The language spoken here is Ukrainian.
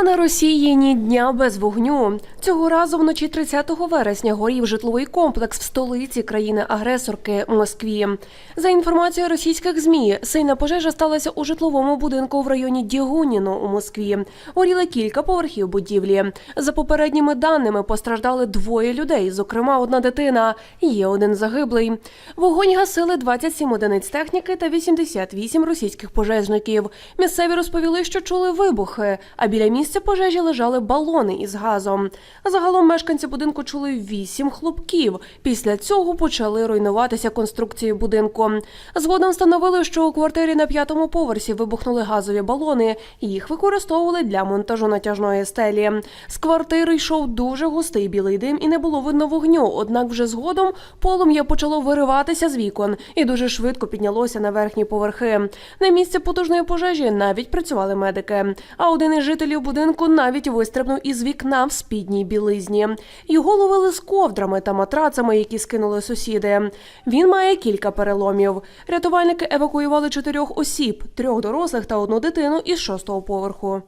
А на Росії ні дня без вогню. Цього разу вночі 30 вересня горів житловий комплекс в столиці країни-агресорки Москві. За інформацією російських змі, сильна пожежа сталася у житловому будинку в районі Дігуніно у Москві. Горіли кілька поверхів будівлі. За попередніми даними постраждали двоє людей, зокрема одна дитина. Є один загиблий. Вогонь гасили 27 одиниць техніки та 88 російських пожежників. Місцеві розповіли, що чули вибухи, а біля місця пожежі лежали балони із газом. Загалом мешканці будинку чули вісім хлопків. Після цього почали руйнуватися конструкції будинку. Згодом встановили, що у квартирі на п'ятому поверсі вибухнули газові балони. Їх використовували для монтажу натяжної стелі. З квартири йшов дуже густий білий дим і не було видно вогню. Однак вже згодом полум'я почало вириватися з вікон і дуже швидко піднялося на верхні поверхи. На місці потужної пожежі навіть працювали медики. А один із жителів будинку навіть вистрибнув із вікна в спідній білизні. Його ловили з ковдрами та матрацами, які скинули сусіди. Він має кілька переломів. Рятувальники евакуювали чотирьох осіб: трьох дорослих та одну дитину із шостого поверху.